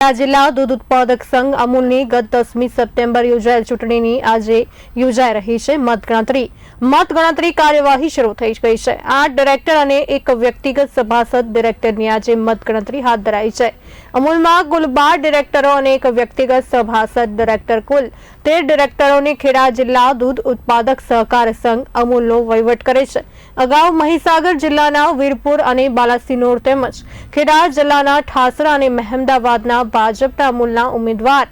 જિલ્લા દૂધ ઉત્પાદક સંઘ અમૂલની ગત દસમી સપ્ટેમ્બર યોજાયેલ ચૂંટણીની આજે યોજાઈ રહી છે મતગણતરી. મતગણતરી કાર્યવાહી શરૂ થઈ ગઈ છે. આઠ ડિરેક્ટર અને એક વ્યક્તિગત સભાસદ ડિરેક્ટરની આજે મતગણતરી હાથ ધરાઈ છે. અમૂલમાં કુલ બાર ડિરેક્ટરો અને એક વ્યક્તિગત સભાસદ ડિરેક્ટર કુલ. તેર ડિરેક્ટરોને ખેડા જિલ્લા દૂધ ઉત્પાદક સહકાર સંઘ અમૂલનો વહીવટ કરે છે. અગાઉ મહીસાગર જિલ્લાના વીરપુર અને બાલાસિનોર તેમજ ખેડા જિલ્લાના ઠાસરા અને મહેમદાવાદના ભાજપના અમૂલના ઉમેદવાર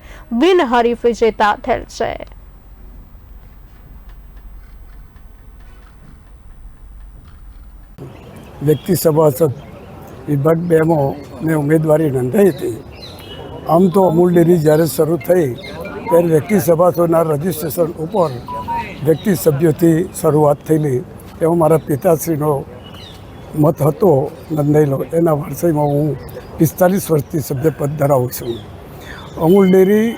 બિનહરીફ વિજેતા થયેલ છે. વ્યક્તિ સભાસદ વિભાગ બેમાં મેં ઉમેદવારી નોંધાઈ હતી. આમ તો અમૂલ ડેરી જ્યારે શરૂ થઈ, ત્યારે વ્યક્તિ સભાસોના રજિસ્ટ્રેશન ઉપર વ્યક્તિ સભ્યોથી શરૂઆત થયેલી. એમાં મારા પિતાશ્રીનો મત હતો નોંધાયેલો. એના વારસાઈમાં હું પિસ્તાલીસ વર્ષથી સભ્યપદ ધરાવું છું. અમૂલ ડેરી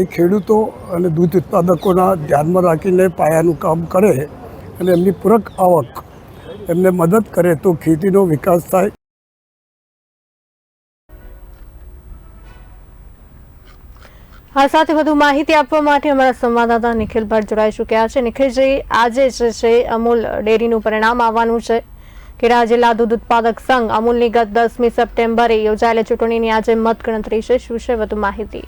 એ ખેડૂતો અને દૂધ ઉત્પાદકોના ધ્યાનમાં રાખીને પાયાનું કામ કરે અને એમની પૂરક આવક એમને મદદ કરે તો ખેતીનો વિકાસ થાય. આ સાથે વધુ માહિતી આપવા માટે અમારા સંવાદદાતા નિખિલ ભટ્ટ જોડાઈ ચૂક્યા છે. નિખિલજી, આજે જે છે, અમૂલ ડેરીનું પરિણામ આવવાનું છે ખેડા જિલ્લા દૂધ ઉત્પાદક સંઘ અમૂલની ગત દસમી સપ્ટેમ્બરે યોજાયેલી ચૂંટણીની આજે મતગણતરી છે. શું છે વધુ માહિતી?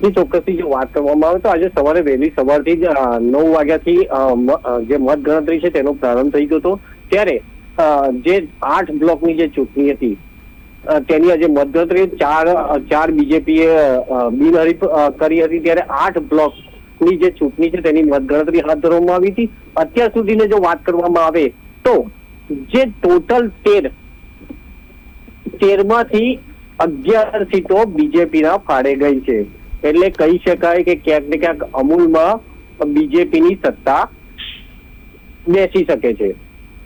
એ ચોક્કસથી જો વાત કરવામાં આવે તો આજે સવારે વહેલી સવારથી જ નવ વાગ્યાથી જે મતગણતરી છે તેનો પ્રારંભ થઈ ગયો હતો. ત્યારે જે આઠ બ્લોકની જે ચૂંટણી હતી તેની આજે મતગણતરી ચાર ચાર બીજેપીએ બિનહરીફ કરી હતી. ત્યારે આઠ બ્લોકની જે ચૂંટણી છે તેની મતગણતરી હાથ ધરવામાં આવી હતી. અત્યાર સુધીને જો વાત કરવામાં આવે તો જે ટોટલ તેર, તેરમાંથી અગિયાર સીટો બીજેપીના ફાળે ગઈ છે. એટલે કહી શકાય કે ક્યાંક ને ક્યાંક અમૂલમાં બીજેપીની સત્તા બેસી શકે છે.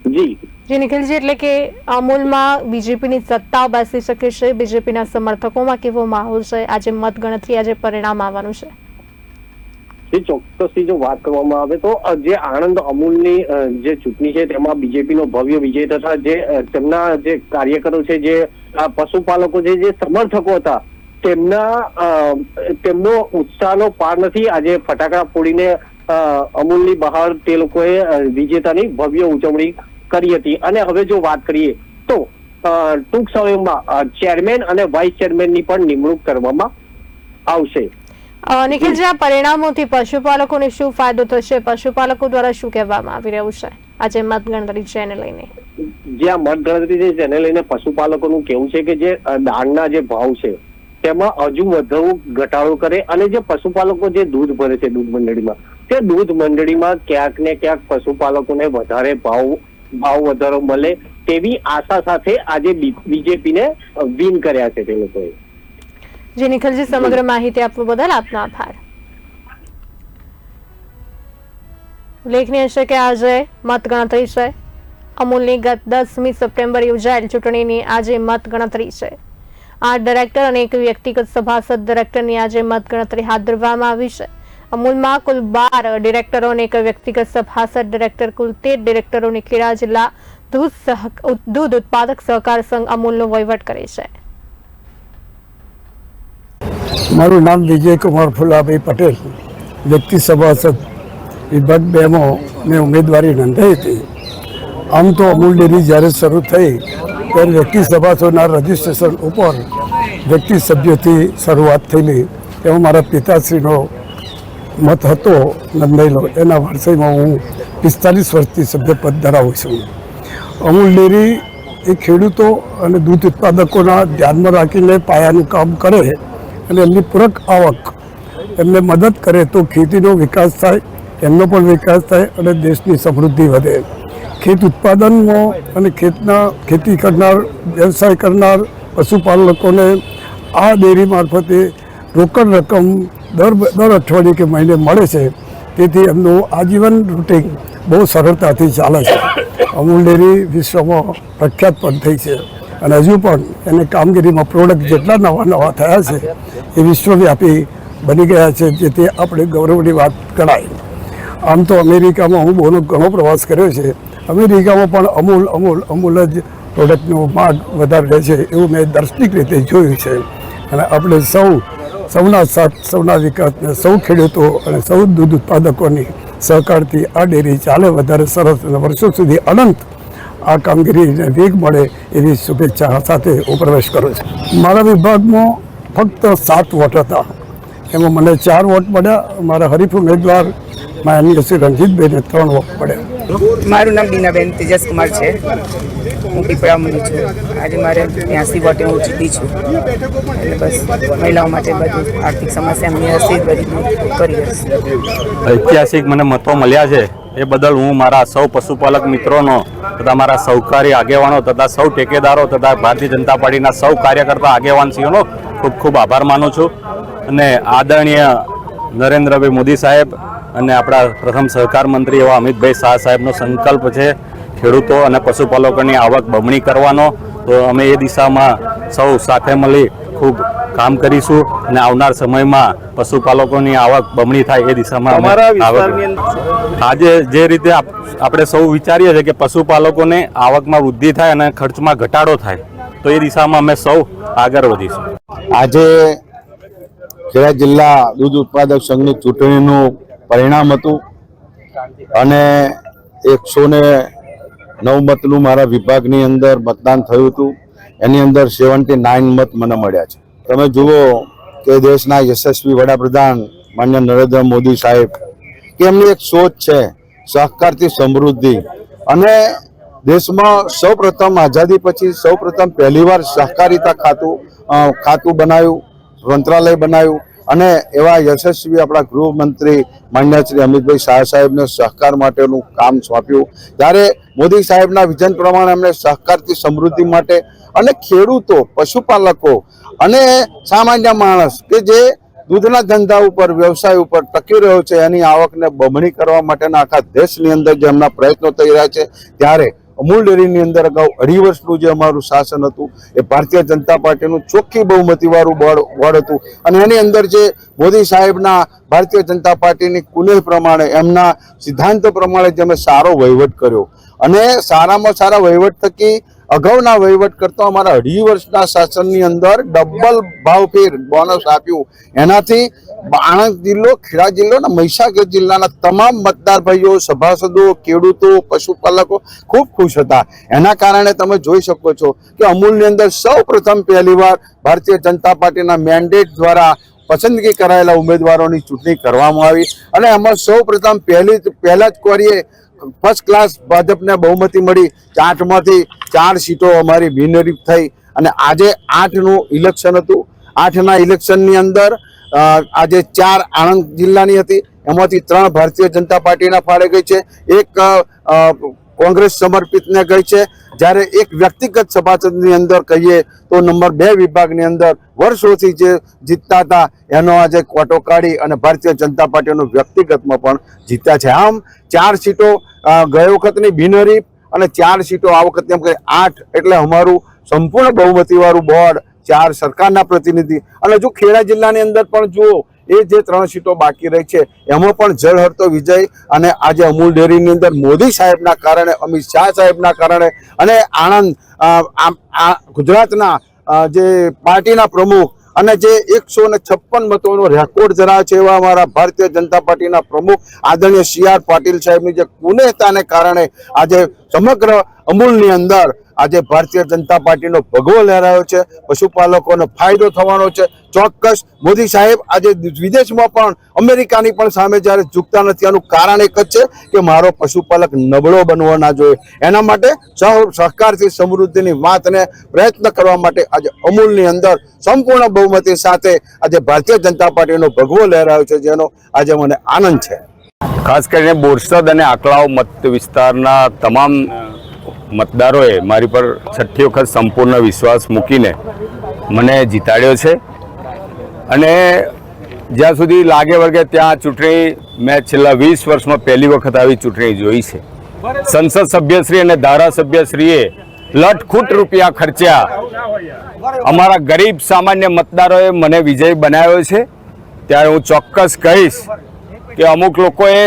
જી. જી નિખિલજી એટલે કે અમૂલમાં બીજેપીની સત્તા બેસી શકે છે, બીજેપીના સમર્થકોમાં કેવો માહોલ છે, આજે મતગણતરી, આજે પરિણામ આવવાનું છે? ચોક્કસથી જો વાત કરવામાં આવે તો જે આણંદ અમૂલની જે ચૂંટણી છે, તેમાં બીજેપીનો ભવ્ય વિજય તથા જે તેમના જે કાર્યકરો છે, જે પશુપાલકો છે, જે સમર્થકો હતા, તેમના તેમનો ઉત્સાહનો પાર નથી આજે ફટાકડા ફોડીને અમૂલની બહાર તે લોકોએ વિજેતાની ભવ્ય ઉજવણી કરી હતી. અને હવે જો વાત કરીએ તો ટૂંક સમયમાં ચેરમેન અને વાઇસ ચેરમેનની પણ નિમણૂક કરવામાં આવશે. નિખિલજી આ પરિણામોથી પશુપાલકોને શું ફાયદો થશે? પશુપાલકો દ્વારા શું કહેવામાં આવી રહ્યું છે? આજે મતગણતરી છે એને લઈને. જે આ મતગણતરી છે તેને લઈને પશુપાલકોનું કેવું છે કે જે દાણના જે ભાવ છે તેમાં હજુ વધુ ઘટાડો કરે અને જે પશુપાલકો જે દૂધ ભરે છે દૂધ મંડળીમાં તે દૂધ મંડળીમાં ક્યાંક ને ક્યાંક પશુપાલકોને વધારે ભાવ ભાવ વધારો મળે તેવી આશા સાથે આજે બીજેપીને વિન કર્યા છે તે લોકોએ. જે, નિખિલજી, સમગ્ર માહિતી આપવા બદલ આપનો આભાર. ઉલ્લેખનીય છે કે આજે મતગણતરી છે. અમૂલની ગત દસમી સપ્ટેમ્બર યોજાયેલ ચૂંટણીની આજે મતગણતરી છે. આઠ ડિરેક્ટર અને એક વ્યક્તિગત સભાસદ ડિરેક્ટરની આજે મતગણતરી હાથ ધરવામાં આવી છે. અમૂલમાં કુલ બાર ડિરેક્ટરો એક વ્યક્તિગત સભાસદ ડિરેક્ટર કુલ તેર ડિરેક્ટરોની ખેડા જિલ્લા દૂધ દૂધ ઉત્પાદક સહકાર સંઘ અમૂલનો વહીવટ કરે છે. મારું નામ વિજયકુમાર ફુલાભાઈ પટેલ. વ્યક્તિ સભાસદ વિભાગ બેમાં મેં ઉમેદવારી નોંધાઈ હતી. આમ તો અમૂલ ડેરી જ્યારે શરૂ થઈ, ત્યારે વ્યક્તિ સભાસદના રજિસ્ટ્રેશન ઉપર વ્યક્તિ સભ્યોથી શરૂઆત થયેલી. એમાં મારા પિતાશ્રીનો મત હતો નોંધાયેલો એના વારસાઈમાં હું પિસ્તાલીસ વર્ષથી સભ્યપદ ધરાવું છું. અમૂલ ડેરી એ ખેડૂતો અને દૂધ ઉત્પાદકોના ધ્યાનમાં રાખીને પાયાનું કામ કરે અને એમની પૂરક આવક એમને મદદ કરે તો ખેતીનો વિકાસ થાય, એમનો પણ વિકાસ થાય અને દેશની સમૃદ્ધિ વધે. ખેત ઉત્પાદનમાં અને ખેતના, ખેતી કરનાર, વ્યવસાય કરનાર પશુપાલકોને આ ડેરી મારફતે રોકડ રકમ દર દર અઠવાડિયે કે મહિને મળે છે, તેથી એમનું આજીવન રૂટિન બહુ સરળતાથી ચાલે છે. અમૂલ ડેરી વિશ્વમાં પ્રખ્યાત પણ થઈ છે અને હજુ પણ એને કામગીરીમાં પ્રોડક્ટ જેટલા નવા નવા થયા છે, એ વિશ્વવ્યાપી બની ગયા છે, જેથી આપણે ગૌરવની વાત ગણાય આમ તો અમેરિકામાં હું બહુ ઘણો પ્રવાસ કર્યો છે. અમેરિકામાં પણ અમૂલ અમૂલ અમૂલ જ પ્રોડક્ટનો માગ વધારે રહે છે, એવું મેં દર્શનિક રીતે જોયું છે. અને આપણે સૌ સૌના સાથ, સૌના વિકાસને સૌ ખેડૂતો અને સૌ દૂધ ઉત્પાદકોની સહકારથી આ ડેરી ચાલે વધારે સરસ અને વર્ષો સુધી અનંત આ કામગીરીને વેગ મળે એવી શુભેચ્છા સાથે હું પ્રવેશ કરું છું. મારા વિભાગમાં ફક્ત સાત વોટ હતા. એમાં મને ચાર વોટ મળ્યા. મારા હરીફ ઉમેદવાર માનનીય નિયસી રણજીતભાઈને ત્રણ વખત પડ્યો. મારું નામ બીનાબેન તેજસકુમાર છે. હું પીપળામણી છું. આજે મારે ત્યાંસી વોટે હું જીતી છું. એટલે બસ મહિલાઓ માટે બધું આર્થિક સમસ્યા હશે બધી કરી ઐતિહાસિક મને મતો મળ્યા છે. એ બદલ હું મારા સૌ પશુપાલક મિત્રોનો તથા મારા સહકારી આગેવાનો તથા સૌ ટેકેદારો તથા ભારતીય જનતા પાર્ટીના સૌ કાર્યકર્તા આગેવાનશ્રીઓનો ખૂબ ખૂબ આભાર માનું છું. અને આદરણીય નરેન્દ્રભાઈ મોદી સાહેબ અને આપણા પ્રથમ સહકાર મંત્રી એવા અમિતભાઈ શાહ સાહેબનો સંકલ્પ છે ખેડૂતો અને પશુપાલકોની આવક બમણી કરવાનો. તો અમે એ દિશામાં સૌ સાથે મળી ખૂબ કામ કરીશું અને આવનાર સમયમાં પશુપાલકોની આવક બમણી થાય એ દિશામાં અમે આજે જે રીતે આપણે સૌ વિચારીએ છીએ કે પશુપાલકોને આવકમાં વૃદ્ધિ થાય અને ખર્ચમાં ઘટાડો થાય તો એ દિશામાં અમે સૌ આગળ વધીશું. આજે ખેડા જિલ્લા દૂધ ઉત્પાદક સંઘની ચૂંટણીનું પરિણામ હતું. અને એકસો ને નવ મતનું મારા વિભાગની અંદર મતદાન થયું હતું. એની અંદર સેવન્ટી નાઇન મત મને મળ્યા છે. તમે જુઓ કે દેશના યશસ્વી વડાપ્રધાન માન્ય નરેન્દ્ર મોદી સાહેબ, કે એમની એક સોચ છે, સહકારથી સમૃદ્ધિ. અને દેશમાં સૌપ્રથમ આઝાદી પછી સૌપ્રથમ પહેલીવાર સહકારિતા ખાતું ખાતું બનાવ્યું, મંત્રાલય બનાવ્યું. અને એવા યશસ્વી આપણા ગૃહમંત્રી માન્ય શ્રી અમિતભાઈ શાહ સાહેબને સહકાર માટેનું કામ સોંપ્યું. ત્યારે મોદી સાહેબના વિઝન પ્રમાણે એમણે સહકારથી સમૃદ્ધિ માટે અને ખેડૂતો, પશુપાલકો અને સામાન્ય માણસ કે જે દૂધના ધંધા ઉપર, વ્યવસાય ઉપર ટકી રહ્યો છે, એની આવકને બમણી કરવા માટેના આખા દેશની અંદર જે એમના પ્રયત્નો થઈ રહ્યા છે, ત્યારે અમૂલ ડેરીની અંદર અગાઉ અઢી વર્ષનું જે અમારું શાસન હતું, એ ભારતીય જનતા પાર્ટીનું ચોખ્ખી બહુમતીવાળું બળ બળ હતું. અને એની અંદર જે મોદી સાહેબના ભારતીય જનતા પાર્ટીની કુનેહ પ્રમાણે, એમના સિદ્ધાંતો પ્રમાણે જે અમે સારો વહીવટ કર્યો. અને સારામાં સારા વહીવટ થકી અગાઉના વહીવટ કરતા અમારા અઢી વર્ષના શાસનની અંદર ડબલ ભાવફેર બોનસ આપ્યું. એનાથી આણંદ જિલ્લો, ખેડા જિલ્લો અને મહીસાગર જિલ્લાના તમામ મતદાર ભાઈઓ, સભાસદો, ખેડૂતો, પશુપાલકો ખૂબ ખુશ હતા. એના કારણે તમે જોઈ શકો છો કે અમૂલની અંદર સૌ પ્રથમ પહેલીવાર ભારતીય જનતા પાર્ટીના મેન્ડેટ દ્વારા પસંદગી કરાયેલા ઉમેદવારોની ચૂંટણી કરવામાં આવી અને એમાં સૌ પ્રથમ પહેલી પહેલા જ કોરીએ ફર્સ્ટ ક્લાસ ભાજપને બહુમતી મળી. આઠમાંથી ચાર સીટો અમારી બિનહરીફ થઈ. અને આજે આઠનું ઇલેક્શન હતું. આઠના ઇલેક્શનની અંદર આજે ચાર આણંદ જિલ્લાની હતી. એમાંથી ત્રણ ભારતીય જનતા પાર્ટીના ફાળે ગઈ છે. એક કોંગ્રેસ સમર્પિતને ગઈ છે. જ્યારે એક વ્યક્તિગત સભાસદની અંદર કહીએ તો નંબર બે વિભાગની અંદર વર્ષોથી જે જીતતા હતા, એનો આજે કોટો કાઢી અને ભારતીય જનતા પાર્ટીનું વ્યક્તિગતમાં પણ જીત્યા છે. આમ ચાર સીટો ગઈ વખતની બિનહરીફ અને ચાર સીટો આ વખતે એમ કહે આઠ, એટલે અમારું સંપૂર્ણ બહુમતીવાળું બોર્ડ, ચાર સરકારના પ્રતિનિધિ. અને જો ખેડા જિલ્લાની અંદર પણ જુઓ એ જે ત્રણ સીટો બાકી રહી છે, એમાં પણ જળહરતો વિજય અને આજે અમૂલ ડેરીની અંદર મોદી સાહેબના કારણે, અમિત શાહ સાહેબના કારણે અને આણંદ ગુજરાતના જે પાર્ટીના પ્રમુખ અને જે એકસો ને છપ્પન મતોનો રેકોર્ડ ધરાવે છે એવા અમારા ભારતીય જનતા પાર્ટીના પ્રમુખ આદરણીય સી આર પાટીલ સાહેબની જે કુનેહતાને કારણે આજે સમગ્ર અમૂલની અંદર આજે ભારતીય જનતા પાર્ટીનો ભગવો લહેરાયો છે, પશુપાલકોનો ફાયદો થવાનો છે. ચોક્કસ મોદી સાહેબ આજે વિદેશમાં પણ અમેરિકાની પણ સામે જ્યારે ઝૂકતા નથી, આનું કારણ એક જ છે કે મારો પશુપાલક નબળો બનવો ના જોઈએ. એના માટે સૌ સહકારથી સમૃદ્ધિની વાતને પ્રયત્ન કરવા માટે આજે અમૂલની અંદર સંપૂર્ણ બહુમતી સાથે આજે ભારતીય જનતા પાર્ટીનો ભગવો લહેરાયો છે, જેનો આજે મને આનંદ છે. ખાસ કરીને બોરસદ અને આકલાવ મત વિસ્તારના તમામ મતદારોએ મારી પર છઠ્ઠી વખત સંપૂર્ણ વિશ્વાસ મૂકીને મને જીતાડ્યો છે. અને જ્યાં સુધી લાગે વળગે ત્યાં ચૂંટણી મેં છેલ્લા વીસ વર્ષમાં પહેલી વખત આવી ચૂંટણી જોઈ છે. સંસદ સભ્યશ્રી અને ધારાસભ્યશ્રીએ લટખૂટ રૂપિયા ખર્ચ્યા. અમારા ગરીબ સામાન્ય મતદારોએ મને વિજય બનાવ્યો છે. ત્યારે હું ચોક્કસ કહીશ કે અમુક લોકોએ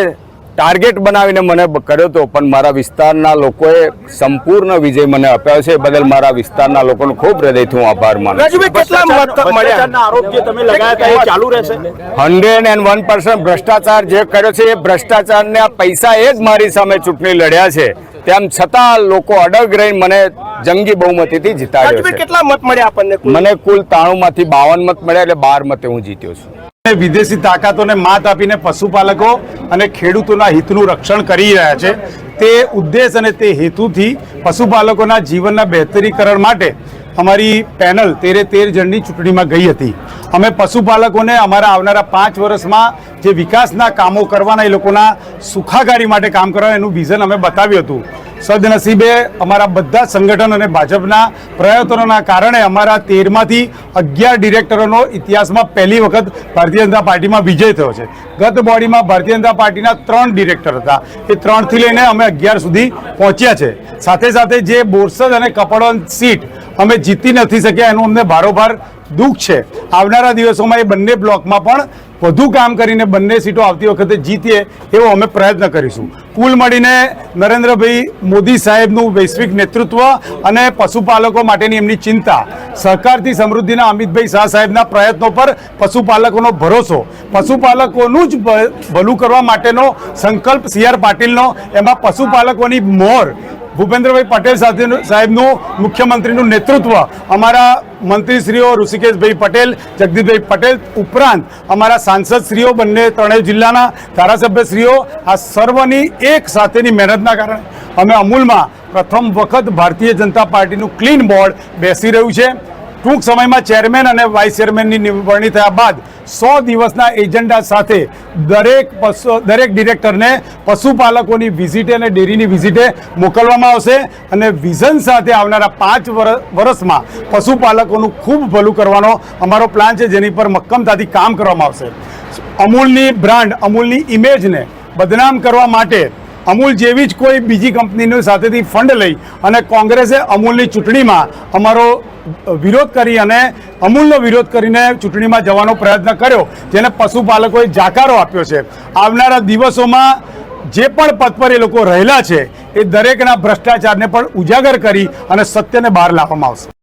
ટાર્ગેટ બનાવીને મને કર્યો હતો પણ મારા વિસ્તારના લોકોએ સંપૂર્ણ વિજય મને આપ્યો છે. એ બદલ મારા વિસ્તારના લોકોનો ખૂબ હૃદયથી હું આભાર માનું હંડ્રેડ એન્ડ વન પર્સન્ટ ભ્રષ્ટાચાર જે કર્યો છે એ ભ્રષ્ટાચારના પૈસા એ જ મારી સામે ચૂંટણી લડ્યા છે. તેમ છતાં લોકો અડગ રહીને મને જંગી બહુમતીથી જીતાડ્યો છે. કેટલા મત મળ્યા આપણને? મને કુલ તાણું માંથી બાવન મત મળ્યા એટલે બાર મતે હું જીત્યો છું. વિદેશી તાકાતોને માત આપીને પશુપાલકો અને ખેડૂતોના હિતનું રક્ષણ કરી રહ્યા છે. તે ઉદ્દેશ અને તે હેતુથી પશુપાલકોના જીવનના બહેતરીકરણ માટે અમારી પેનલ તેરે તેર જણની ચૂંટણીમાં ગઈ હતી. અમે પશુપાલકોને અમારા આવનારા પાંચ વર્ષમાં જે વિકાસના કામો કરવાના એ લોકોના સુખાકારી માટે કામ કરવાના એનું વિઝન અમે બતાવ્યું હતું. સદનસીબે અમારા બધા સંગઠન અને ભાજપના પ્રયત્નોના કારણે અમારા તેરમાંથી અગિયાર ડિરેક્ટરોનો ઇતિહાસમાં પહેલી વખત ભારતીય જનતા પાર્ટીમાં વિજય થયો છે. ગત બોડીમાં ભારતીય જનતા પાર્ટીના ત્રણ ડિરેક્ટર હતા. એ ત્રણથી લઈને અમે અગિયાર સુધી પહોંચ્યા છે. સાથે સાથે જે બોરસદ અને કપડવન સીટ અમે જીતી નથી શક્યા એનું અમને ભારોભાર દુઃખ છે. આવનારા દિવસોમાં એ બંને બ્લોકમાં પણ વધુ કામ કરીને બંને સીટો આવતી વખતે જીતીએ એવો અમે પ્રયત્ન કરીશું. કુલ મળીને નરેન્દ્રભાઈ મોદી સાહેબનું વૈશ્વિક નેતૃત્વ અને પશુપાલકો માટેની એમની ચિંતા, સહકારથી સમૃદ્ધિના અમિતભાઈ શાહ સાહેબના પ્રયત્નો પર પશુપાલકોનો ભરોસો, પશુપાલકોનું જ ભલું કરવા માટેનો સંકલ્પ સી આર પાટીલનો, એમાં પશુપાલકોની મોર, ભૂપેન્દ્રભાઈ પટેલ સાથે સાહેબનું મુખ્યમંત્રીનું નેતૃત્વ, અમારા મંત્રીશ્રીઓ ઋષિકેશભાઈ પટેલ, જગદીશભાઈ પટેલ ઉપરાંત અમારા સાંસદશ્રીઓ, બંને ત્રણેય જિલ્લાના ધારાસભ્યશ્રીઓ, આ સર્વની એક સાથેની મહેનતના કારણે અમે અમૂલમાં પ્રથમ વખત ભારતીય જનતા પાર્ટીનું ક્લીન બોર્ડ બેસી રહ્યું છે. ટૂંક સમયમાં ચેરમેન અને વાઇસ ચેરમેનની નિવડણી થયા બાદ સો દિવસના એજન્ડા સાથે દરેક પશુ, દરેક ડિરેક્ટરને પશુપાલકોની વિઝિટે અને ડેરીની વિઝિટે મોકલવામાં આવશે અને વિઝન સાથે આવનારા પાંચ વર- વર્ષમાં પશુપાલકોનું ખૂબ ભલું કરવાનો અમારો પ્લાન છે, જેની પર મક્કમતાથી કામ કરવામાં આવશે. અમૂલની બ્રાન્ડ અમૂલની ઇમેજને બદનામ કરવા માટે અમૂલ જેવી જ કોઈ બીજી કંપનીની સાથેથી ફંડ લઈ અને કોંગ્રેસે અમૂલની ચૂંટણીમાં અમારો વિરોધ કરી અને અમૂલનો વિરોધ કરીને ચૂંટણીમાં જવાનો પ્રયત્ન કર્યો, જેને પશુપાલકોએ જાકારો આપ્યો છે. આવનારા દિવસોમાં જે પણ પદ પર એ લોકો રહેલા છે, એ દરેકના ભ્રષ્ટાચારને પણ ઉજાગર કરી અને સત્યને બહાર લાવવામાં આવશે.